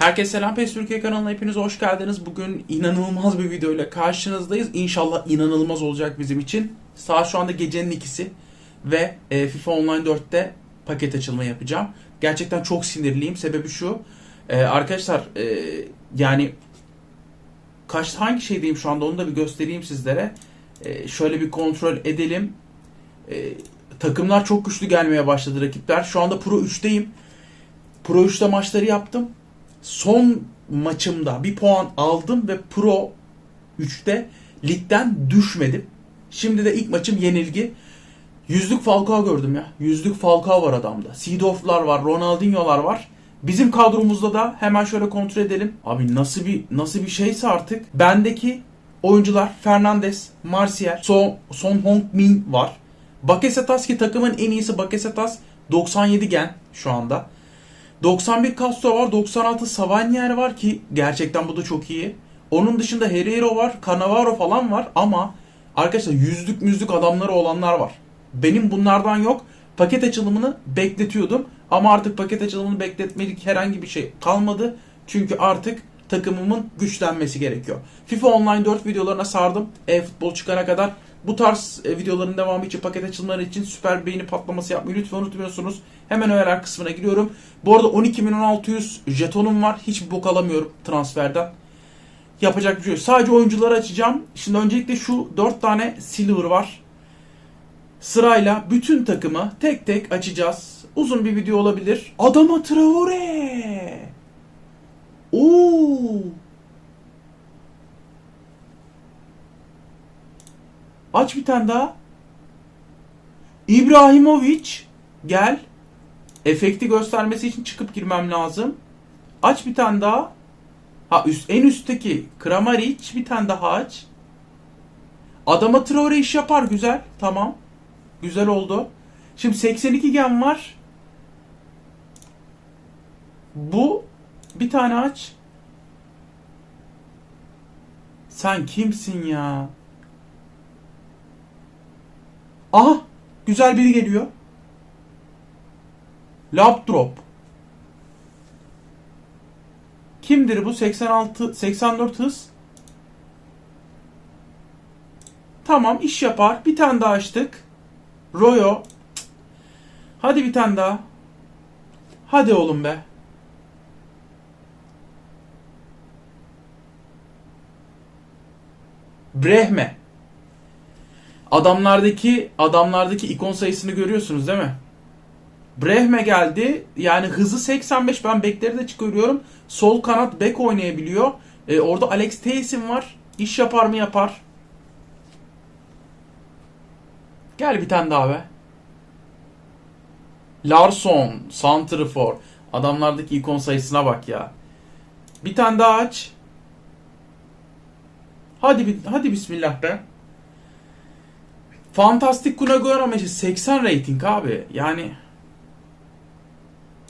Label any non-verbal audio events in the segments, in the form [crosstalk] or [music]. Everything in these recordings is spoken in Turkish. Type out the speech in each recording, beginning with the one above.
Herkese selam PES Türkiye kanalına hepiniz hoş geldiniz. Bugün inanılmaz bir video ile karşınızdayız. İnşallah inanılmaz olacak bizim için. Saat şu anda gecenin ikisi ve e, FIFA Online 4'te paket açılma yapacağım. Gerçekten çok sinirliyim. Sebebi şu. e, arkadaşlar e, yani kaç hangi şeydeyim şu anda onu da bir göstereyim sizlere. Şöyle bir kontrol edelim. Takımlar çok güçlü gelmeye başladı rakipler. Şu anda Pro 3'teyim. Pro 3'te maçları yaptım. Son maçımda bir puan aldım ve Pro 3'te ligden düşmedim. Şimdi de ilk maçım yenilgi. Yüzlük Falcao gördüm ya. Yüzlük Falcao var adamda. Seedorf'lar var, Ronaldinho'lar var. Bizim kadromuzda da hemen şöyle kontrol edelim. Abi nasıl bir nasıl bir şeyse artık. Bendeki oyuncular Fernandes, Martial, Son, Son Heung-min var. Bakasetas ki takımın en iyisi Bakasetas 97 gen şu anda. 91 Castro var, 96 Savanier var ki gerçekten bu da çok iyi. Onun dışında Herrero var, Cannavaro falan var ama arkadaşlar yüzlük müzlük adamları olanlar var. Benim bunlardan yok. Paket açılımını bekletiyordum ama artık paket açılımını bekletmelik herhangi bir şey kalmadı. Çünkü artık takımımın güçlenmesi gerekiyor. FIFA Online 4 videolarına sardım. E-futbol çıkana kadar bu tarz e, videoların devamı için paket açılımları için süper beğeni patlaması yapmayı lütfen unutmuyorsunuz. Hemen öğeler kısmına giriyorum. Bu arada 12.600 jetonum var. Hiç bok alamıyorum transferden. Yapacak bir şey yok. Sadece oyuncuları açacağım. Şimdi öncelikle şu 4 tane silver var. Sırayla bütün takımı tek tek açacağız. Uzun bir video olabilir. Adama Traore. Oo. Aç bir tane daha. İbrahimovic gel. Efekti göstermesi için çıkıp girmem lazım. Aç bir tane daha. Ha üst, en üstteki Kramaric bir tane daha aç. Adama Traore iş yapar güzel. Tamam. Güzel oldu. Şimdi 82 gen var. Bu bir tane aç. Sen kimsin ya? Aha! Güzel biri geliyor. Laptop. Kimdir bu? 86 84 hız. Tamam iş yapar. Bir tane daha açtık. Royo. Hadi bir tane daha. Hadi oğlum be. Brehme. Adamlardaki adamlardaki ikon sayısını görüyorsunuz değil mi? Brehme geldi. Yani hızı 85. Ben bekleri de çıkarıyorum. Sol kanat bek oynayabiliyor. Ee, orada Alex Teysin var. İş yapar mı yapar. Gel bir tane daha be. Larson, Santrifor. Adamlardaki ikon sayısına bak ya. Bir tane daha aç. Hadi bir- hadi bismillah be. Fantastik Kunagüero maçı 80 rating abi. Yani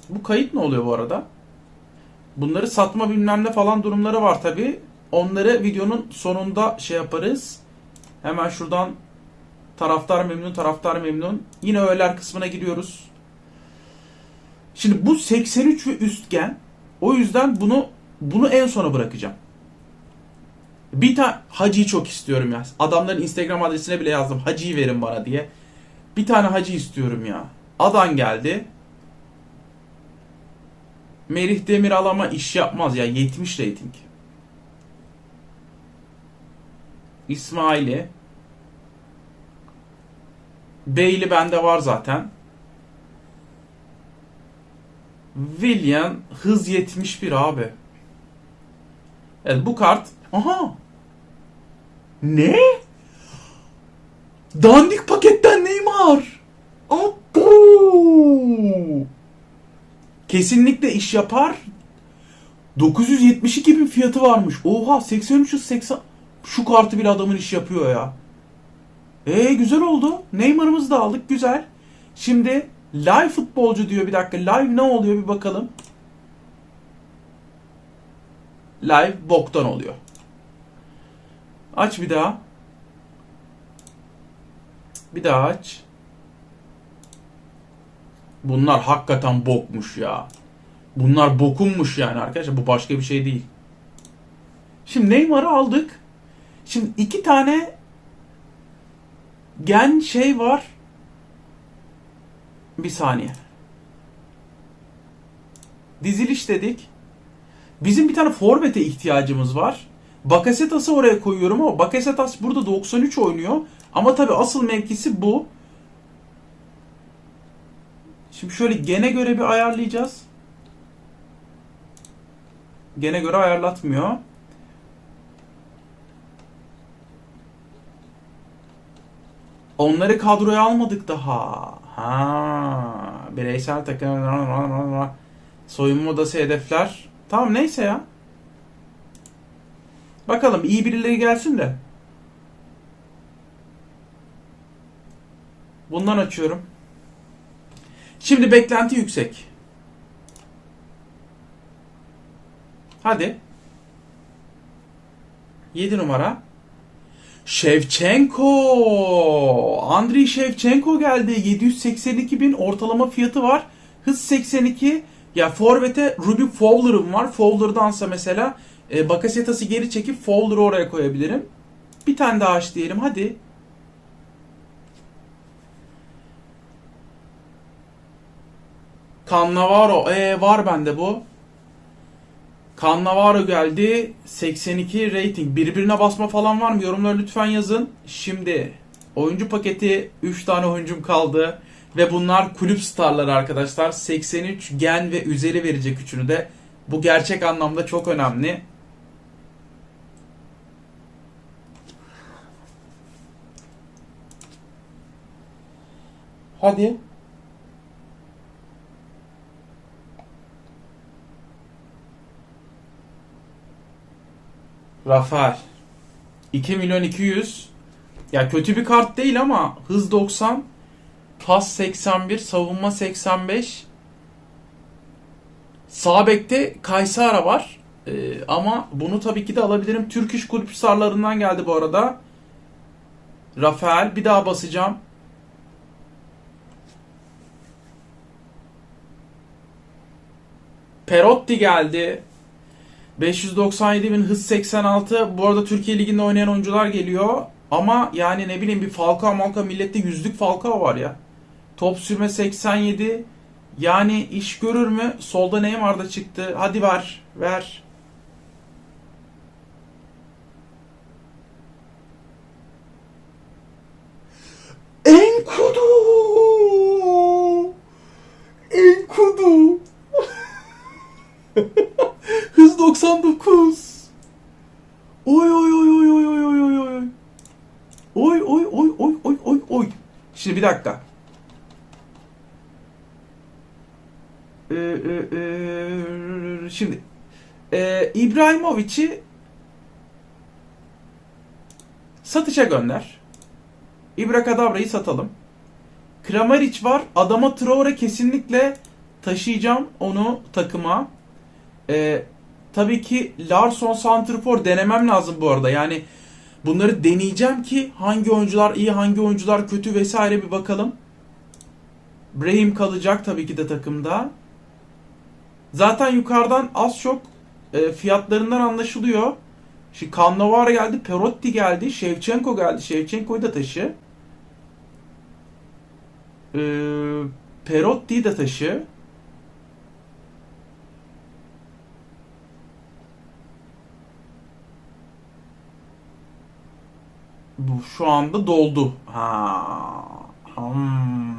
bu kayıt ne oluyor bu arada? Bunları satma bilmem ne falan durumları var tabi. Onları videonun sonunda şey yaparız. Hemen şuradan taraftar memnun taraftar memnun. Yine öğeler kısmına giriyoruz. Şimdi bu 83 ve üstgen. O yüzden bunu bunu en sona bırakacağım. Bir tane Hacı'yı çok istiyorum ya. Adamların Instagram adresine bile yazdım. Hacı'yı verin bana diye. Bir tane Hacı istiyorum ya. Adan geldi. Merih Demiral ama iş yapmaz ya. 70 rating. İsmail'i. Beyli bende var zaten. William hız 71 abi. Evet bu kart. Aha. Ne? Dandik paketten Neymar. Abo. Kesinlikle iş yapar. 972 bin fiyatı varmış. Oha 83 80 şu kartı bir adamın iş yapıyor ya. E güzel oldu. Neymar'ımızı da aldık. Güzel. Şimdi live futbolcu diyor bir dakika. Live ne oluyor bir bakalım. Live boktan oluyor. Aç bir daha. Bir daha aç. Bunlar hakikaten bokmuş ya. Bunlar bokummuş yani arkadaşlar. Bu başka bir şey değil. Şimdi Neymar'ı aldık. Şimdi iki tane gen şey var. Bir saniye. Diziliş dedik. Bizim bir tane forvete ihtiyacımız var. Bakasetas'ı oraya koyuyorum ama Bakasetas burada 93 oynuyor. Ama tabii asıl mevkisi bu. Şimdi şöyle gene göre bir ayarlayacağız. Gene göre ayarlatmıyor. Onları kadroya almadık daha. Ha, bireysel takım soyunma odası hedefler. Tamam neyse ya. Bakalım iyi birileri gelsin de. Bundan açıyorum. Şimdi beklenti yüksek. Hadi. 7 numara. Şevçenko. Andriy Şevçenko geldi. 782 bin ortalama fiyatı var. Hız 82. Ya forvete Ruby Fowler'ım var. Fowler'dansa mesela e, Bakasetas'ı geri çekip Fowler'ı oraya koyabilirim. Bir tane daha aç diyelim. Hadi. Cannavaro. E var bende bu. Cannavaro geldi. 82 rating. Birbirine basma falan var mı? Yorumları lütfen yazın. Şimdi oyuncu paketi 3 tane oyuncum kaldı. Ve bunlar kulüp starları arkadaşlar. 83 gen ve üzeri verecek üçünü de. Bu gerçek anlamda çok önemli. Hadi. Rafael. 2 milyon 200. Ya kötü bir kart değil ama hız 90, pas 81, savunma 85. Sağ bekte Kaysara var. Ee, ama bunu tabii ki de alabilirim. Türk İş Kulüp Starlarından geldi bu arada. Rafael bir daha basacağım. Perotti geldi. 597 bin hız 86. Bu arada Türkiye Ligi'nde oynayan oyuncular geliyor. Ama yani ne bileyim bir Falcao Malka millette yüzlük Falcao var ya. Top sürme 87. Yani iş görür mü? Solda Neymar da çıktı. Hadi ver. Ver. Enkudu. Enkudu. Hız 99. Oy oy oy oy oy oy oy oy oy. Oy oy oy oy oy oy oy. Şimdi bir dakika. Ee, e, e, şimdi e, İbrahimovic'i satışa gönder. İbrakadabra'yı satalım. Kramaric var. Adama Traore kesinlikle taşıyacağım onu takıma. Ee, tabii ki Larson Santrfor denemem lazım bu arada. Yani bunları deneyeceğim ki hangi oyuncular iyi, hangi oyuncular kötü vesaire bir bakalım. Brahim kalacak tabii ki de takımda. Zaten yukarıdan az çok e, fiyatlarından anlaşılıyor. Şimdi Cannavaro geldi, Perotti geldi, Shevchenko geldi. Shevchenko'yu da taşı. Ee, Perotti'yi de taşı. Bu şu anda doldu. Ha. Hmm.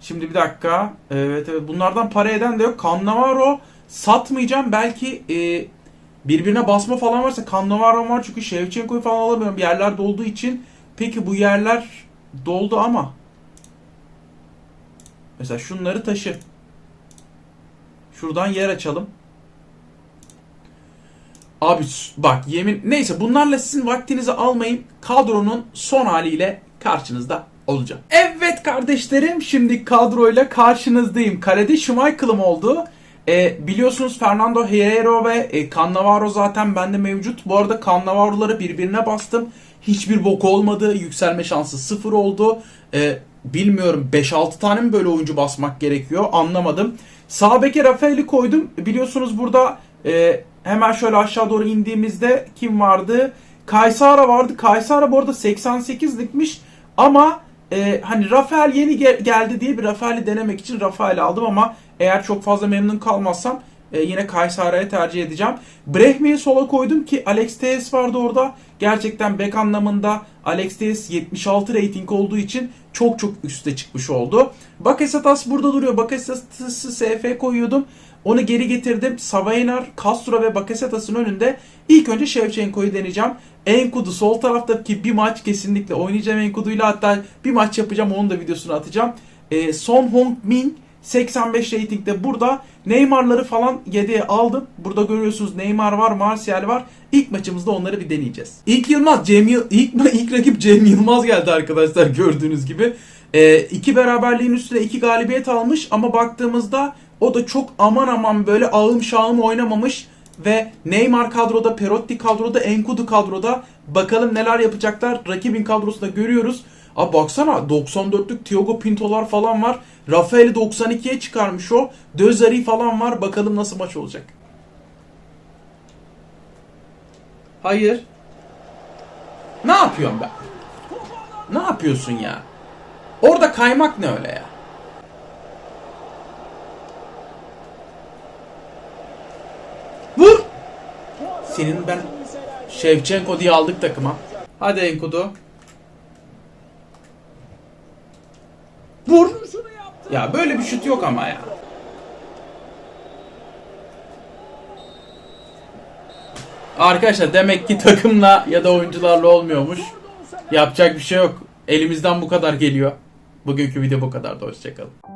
Şimdi bir dakika. Evet evet bunlardan para eden de yok. Cannavaro satmayacağım. Belki e, birbirine basma falan varsa Cannavaro var çünkü Shevchenko'yu falan alamıyorum. Yerler dolduğu için. Peki bu yerler doldu ama mesela şunları taşı. Şuradan yer açalım. Abi bak yemin neyse bunlarla sizin vaktinizi almayın. Kadronun son haliyle karşınızda olacağım. Evet kardeşlerim şimdi kadroyla karşınızdayım. Kalede Schmeichel'ım oldu. E, biliyorsunuz Fernando Hierro ve e, Cannavaro zaten bende mevcut. Bu arada Cannavaro'ları birbirine bastım. Hiçbir bok olmadı. Yükselme şansı sıfır oldu. E, bilmiyorum 5-6 tane mi böyle oyuncu basmak gerekiyor anlamadım. Sağ beke Rafael'i koydum. Biliyorsunuz burada e, hemen şöyle aşağı doğru indiğimizde kim vardı? Kaysara vardı. Kaysara bu arada 88'likmiş ama e, hani Rafael yeni gel- geldi diye bir Rafael'i denemek için Rafael'i aldım ama eğer çok fazla memnun kalmazsam e, yine Kaysara'ya tercih edeceğim. Brehmi'yi sola koydum ki Alex Tejes vardı orada. Gerçekten bek anlamında Alex Tejes 76 rating olduğu için çok çok üste çıkmış oldu. Bakasetas burada duruyor. Bakasetas'ı SF koyuyordum. Onu geri getirdim. Savainar, Castro ve Bakasetas'ın önünde ilk önce Shevchenko'yu deneyeceğim. Enkudu sol taraftaki bir maç kesinlikle oynayacağım Enkudu'yla hatta bir maç yapacağım onun da videosunu atacağım. E, Son Hong Min 85 ratingde burada Neymar'ları falan 7'ye aldım. Burada görüyorsunuz Neymar var, Martial var. İlk maçımızda onları bir deneyeceğiz. İlk Yılmaz, Cem Yıl, [laughs] ilk, ilk rakip Cem Yılmaz geldi arkadaşlar gördüğünüz gibi. Ee, iki beraberliğin üstüne iki galibiyet almış ama baktığımızda o da çok aman aman böyle ağım şağım oynamamış ve Neymar kadroda, Perotti kadroda, Enkudu kadroda. Bakalım neler yapacaklar. Rakibin kadrosunda görüyoruz. Abi baksana 94'lük Thiago Pinto'lar falan var. Rafael'i 92'ye çıkarmış o. Dözari falan var. Bakalım nasıl maç olacak. Hayır. Ne yapıyorsun ben? Ne yapıyorsun ya? Orada kaymak ne öyle ya? Vur! Senin ben Şevçenko diye aldık takıma. Hadi Enkudu. Vur! Ya böyle bir şut yok ama ya. Arkadaşlar demek ki takımla ya da oyuncularla olmuyormuş. Yapacak bir şey yok. Elimizden bu kadar geliyor. Bugünkü video bu kadar da hoşçakalın.